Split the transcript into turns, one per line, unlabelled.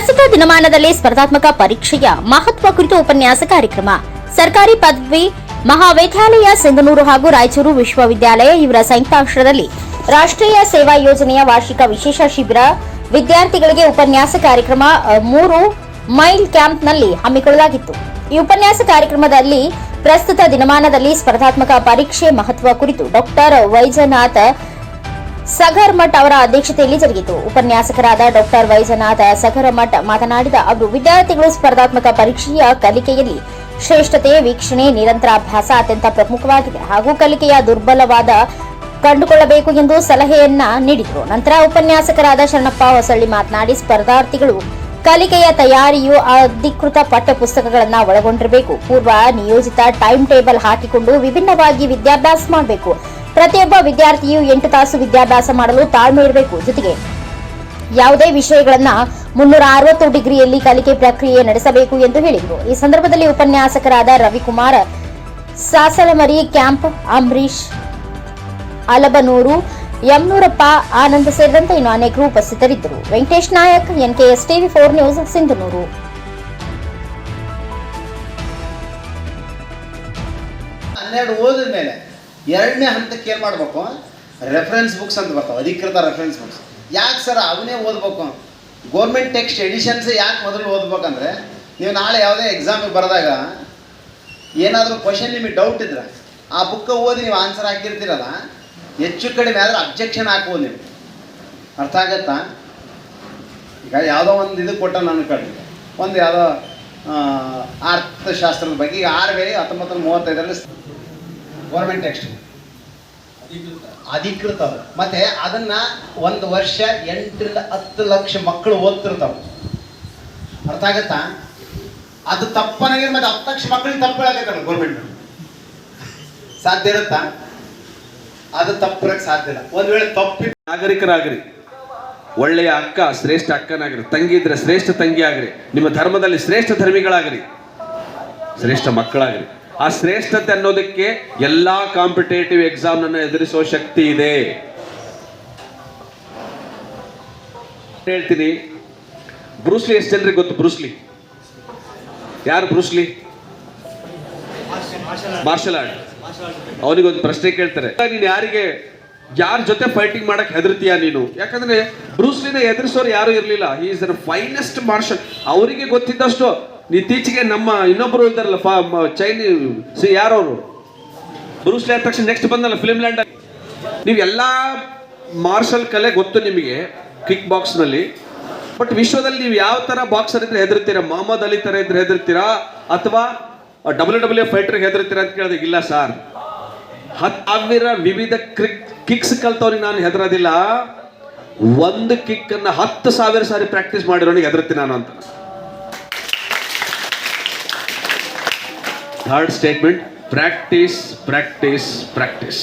ಪ್ರಸ್ತುತ ದಿನಮಾನದಲ್ಲಿ ಸ್ಪರ್ಧಾತ್ಮಕ ಪರೀಕ್ಷೆಯ ಮಹತ್ವ ಕುರಿತು ಉಪನ್ಯಾಸ ಕಾರ್ಯಕ್ರಮ. ಸರ್ಕಾರಿ ಪದವಿ, ಮಹಾವಿದ್ಯಾಲಯ, ಸಿಂಧನೂರು ಹಾಗೂ ರಾಯಚೂರು ವಿಶ್ವವಿದ್ಯಾಲಯ ಇವರ ಸಂಯುಕ್ತಾಶ್ರದಲ್ಲಿ ರಾಷ್ಟ್ರೀಯ ಸೇವಾ ಯೋಜನೆಯ ವಾರ್ಷಿಕ ವಿಶೇಷ ಶಿಬಿರ ವಿದ್ಯಾರ್ಥಿಗಳಿಗೆ ಉಪನ್ಯಾಸ ಕಾರ್ಯಕ್ರಮ ಮೂರು ಮೈಲ್ ಕ್ಯಾಂಪ್ನಲ್ಲಿ ಹಮ್ಮಿಕೊಳ್ಳಲಾಗಿತ್ತು. ಈ ಉಪನ್ಯಾಸ ಕಾರ್ಯಕ್ರಮದಲ್ಲಿ ಪ್ರಸ್ತುತ ದಿನಮಾನದಲ್ಲಿ ಸ್ಪರ್ಧಾತ್ಮಕ ಪರೀಕ್ಷೆ ಮಹತ್ವ ಕುರಿತು ಡಾಕ್ಟರ್ ವೈಜನಾಥ್ ಸಗರ್ಮಠ್ ಅವರ ಅಧ್ಯಕ್ಷತೆಯಲ್ಲಿ ಜರುಗಿತು. ಉಪನ್ಯಾಸಕರಾದ ಡಾಕ್ಟರ್ ವೈಜನಾಥ ಸಗರಮಠ್ ಮಾತನಾಡಿದ ಅವರು, ವಿದ್ಯಾರ್ಥಿಗಳು ಸ್ಪರ್ಧಾತ್ಮಕ ಪರೀಕ್ಷೆಯ ಕಲಿಕೆಯಲ್ಲಿ ಶ್ರೇಷ್ಠತೆ, ವೀಕ್ಷಣೆ, ನಿರಂತರ ಅಭ್ಯಾಸ ಅತ್ಯಂತ ಪ್ರಮುಖವಾಗಿದೆ ಹಾಗೂ ಕಲಿಕೆಯ ದುರ್ಬಲವಾದ ಕಂಡುಕೊಳ್ಳಬೇಕು ಎಂದು ಸಲಹೆಯನ್ನ ನೀಡಿದರು. ನಂತರ ಉಪನ್ಯಾಸಕರಾದ ಶರಣಪ್ಪ ಹೊಸಳ್ಳಿ ಮಾತನಾಡಿ, ಸ್ಪರ್ಧಾರ್ಥಿಗಳು ಕಲಿಕೆಯ ತಯಾರಿಯು ಅಧಿಕೃತ ಪಠ್ಯ ಪುಸ್ತಕಗಳನ್ನು ಒಳಗೊಂಡಿರಬೇಕು. ಪೂರ್ವ ನಿಯೋಜಿತ ಟೈಮ್ ಟೇಬಲ್ ಹಾಕಿಕೊಂಡು ವಿಭಿನ್ನವಾಗಿ ವಿದ್ಯಾಭ್ಯಾಸ ಮಾಡಬೇಕು. ಪ್ರತಿಯೊಬ್ಬ ವಿದ್ಯಾರ್ಥಿಯು ಎಂಟು ತಾಸು ವಿದ್ಯಾಭ್ಯಾಸ ಮಾಡಲು ತಾಳ್ಮೆ ಇರಬೇಕು. ಜೊತೆಗೆ ಯಾವುದೇ ವಿಷಯಗಳನ್ನ ಮುನ್ನೂರ ಅರವತ್ತು ಡಿಗ್ರಿಯಲ್ಲಿ ಕಲಿಕೆ ಪ್ರಕ್ರಿಯೆ ನಡೆಸಬೇಕು ಎಂದು ಹೇಳಿದರು. ಈ ಸಂದರ್ಭದಲ್ಲಿ ಉಪನ್ಯಾಸಕರಾದ ರವಿಕುಮಾರ್, ಸಾಸಲಮರಿ ಕ್ಯಾಂಪ್ ಅಂಬರೀಶ್ ಅಲಬನೂರು ಯಮನೂರಪ್ಪ ಆನಂದ್ ಸೇರಿದಂತೆ ಇನ್ನು ಅನೇಕರು ಉಪಸ್ಥಿತರಿದ್ದರು. Venkatesh Nayak, NKS TV four news, Sindhanur.
ಹನ್ನೆರಡು ಓದಿದ ಮೇಲೆ ಎರಡನೇ ಹಂತಕ್ಕೆ ಏನು ಮಾಡಬೇಕು? ರೆಫರೆನ್ಸ್ ಬುಕ್ಸ್ ಅಂತ ಬರ್ತಾವೆ, ಅಧಿಕೃತ ರೆಫರೆನ್ಸ್ ಬುಕ್ಸ್ ಯಾಕೆ ಸರ್ ಅವನೇ ಓದಬೇಕು? ಗೋರ್ಮೆಂಟ್ ಟೆಕ್ಸ್ಟ್ ಎಡಿಷನ್ಸ್ ಯಾಕೆ ಮೊದಲು ಓದ್ಬೇಕಂದ್ರೆ, ನೀವು ನಾಳೆ ಯಾವುದೇ ಎಕ್ಸಾಮಿಗೆ ಬರೆದಾಗ, ಏನಾದರೂ ಕ್ವಶನ್ ನಿಮಗೆ ಡೌಟ್ ಇದ್ರೆ, ಆ ಬುಕ್ಕ ಓದಿ ನೀವು ಆನ್ಸರ್ ಹಾಕಿರ್ತೀರಲ್ಲ, ಹೆಚ್ಚು ಕಡಿಮೆ ಆದರೆ ಅಬ್ಜೆಕ್ಷನ್ ಹಾಕ್ಬೋದು ನೀವು. ಅರ್ಥ ಆಗತ್ತಾ? ಈಗ ಯಾವುದೋ ಒಂದು ಇದು ಕೊಟ್ಟ ನಾನು ಕಡಿಮೆ ಒಂದು ಯಾವುದೋ ಅರ್ಥಶಾಸ್ತ್ರದ ಬಗ್ಗೆ, ಈಗ ಆರು ಬೇರೆ ಹತ್ತೊಂಬತ್ತು ಮೂವತ್ತೈದರಲ್ಲಿ ಗೌರ್ಮೆಂಟ್ ಟೆಕ್ಸ್ಟ್ ಅಧಿಕೃತ. ಮತ್ತೆ ಅದನ್ನ ಒಂದು ವರ್ಷ ಎಂಟರಿಂದ ಹತ್ತು ಲಕ್ಷ ಮಕ್ಕಳು ಓದ್ತಿರ್ತಾವ. ಅರ್ಥ ಆಗತ್ತಾ? ಅದು ತಪ್ಪನಾಗೆ ಮತ್ತೆ ಹತ್ತು ಲಕ್ಷ ಮಕ್ಕಳಿಗೆ ತಪ್ಪು ಗೌರ್ಮೆಂಟ್ ಸಾಧ್ಯ ಇರುತ್ತಾ? ಅದು ತಪ್ಪರಕ್ಕೆ ಸಾಧ್ಯ ಇಲ್ಲ. ಒಂದ್ ವೇಳೆ ತಪ್ಪಿ
ನಾಗರಿಕರಾಗ್ರಿ. ಒಳ್ಳೆಯ ಅಕ್ಕ ಶ್ರೇಷ್ಠ ಅಕ್ಕನಾಗ್ರಿ. ತಂಗಿ ಇದ್ರೆ ಶ್ರೇಷ್ಠ ತಂಗಿ ಆಗ್ರಿ. ನಿಮ್ಮ ಧರ್ಮದಲ್ಲಿ ಶ್ರೇಷ್ಠ ಧರ್ಮಿಗಳಾಗ್ರಿ. ಶ್ರೇಷ್ಠ ಮಕ್ಕಳಾಗ್ರಿ. ಆ ಶ್ರೇಷ್ಠತೆ ಅನ್ನೋದಕ್ಕೆ ಎಲ್ಲಾ ಕಾಂಪಿಟೇಟಿವ್ ಎಕ್ಸಾಮ್ ಅನ್ನು ಎದುರಿಸೋ ಶಕ್ತಿ ಇದೆ. ಹೇಳ್ತೀನಿ ಬ್ರೂಸ್ಲಿ ಎಷ್ಟು ಜನರಿಗೆ ಗೊತ್ತು ಬ್ರೂಸ್ಲಿ ಯಾರು ಬ್ರೂಸ್ಲಿ ಮಾರ್ಷಲ್ ಆರ್ಟ್. ಅವನಿಗೊಂದು ಪ್ರಶ್ನೆ ಕೇಳ್ತಾರೆ. ನೀನು ಯಾರಿಗೆ, ಯಾರ ಜೊತೆ ಫೈಟಿಂಗ್ ಮಾಡಕ್ ಹೆದರ್ತೀಯ ನೀನು? ಯಾಕಂದ್ರೆ ಬ್ರೂಸ್ಲಿನ ಎದುರಿಸೋರು ಯಾರು ಇರಲಿಲ್ಲ. ಈಸ್ ಅನ್ ಫೈನೆಸ್ಟ್ ಮಾರ್ಷಲ್ ಅವರಿಗೆ ಗೊತ್ತಿದ್ದಷ್ಟು ಇತ್ತೀಚೆಗೆ ನಮ್ಮ ಇನ್ನೊಬ್ಬರು ಇದ್ದಾರಲ್ಲ, ಫಾ ಚೈನಿ, ಸಿ ಯಾರವರು ಬ್ರೂಸ್ಲಿ ಆದ ತಕ್ಷಣ ನೆಕ್ಸ್ಟ್ ಬಂದಲ್ಲ ಫಿಲ್ಮ್ ಲ್ಯಾಂಡ್ ನೀವು ಎಲ್ಲ ಮಾರ್ಷಲ್ ಕಲೆ ಗೊತ್ತು ನಿಮಗೆ ಕಿಕ್ ಬಾಕ್ಸ್ನಲ್ಲಿ ಬಟ್ ವಿಶ್ವದಲ್ಲಿ ನೀವು ಯಾವ ಥರ ಬಾಕ್ಸರ್ ಇದ್ರೆ ಹೆದರ್ತೀರಾ ಮೊಹಮ್ಮದ್ ಅಲಿ ಥರ ಇದ್ರೆ ಹೆದರ್ತೀರಾ ಅಥವಾ ಡಬ್ಲ್ಯೂ ಡಬ್ಲ್ಯೂ ಫೈಟರ್ಗೆ ಹೆದರ್ತೀರಾ ಅಂತ ಕೇಳಿದಾಗ ಇಲ್ಲ ಸರ್ ಹತ್ತು ವಿವಿಧ ಕ್ರಿಕ್ ಕಿಕ್ಸ್ ಕಲ್ತವ್ರಿಗೆ ನಾನು ಹೆದರೋದಿಲ್ಲ. ಒಂದು ಕಿಕ್ ಅನ್ನ ಹತ್ತು ಸಾವಿರ ಸಾರಿ ಪ್ರಾಕ್ಟೀಸ್ ಮಾಡಿರೋನಿಗೆ ಹೆದರ್ತೀನಿ ನಾನು ಅಂತ. Third statement practice practice practice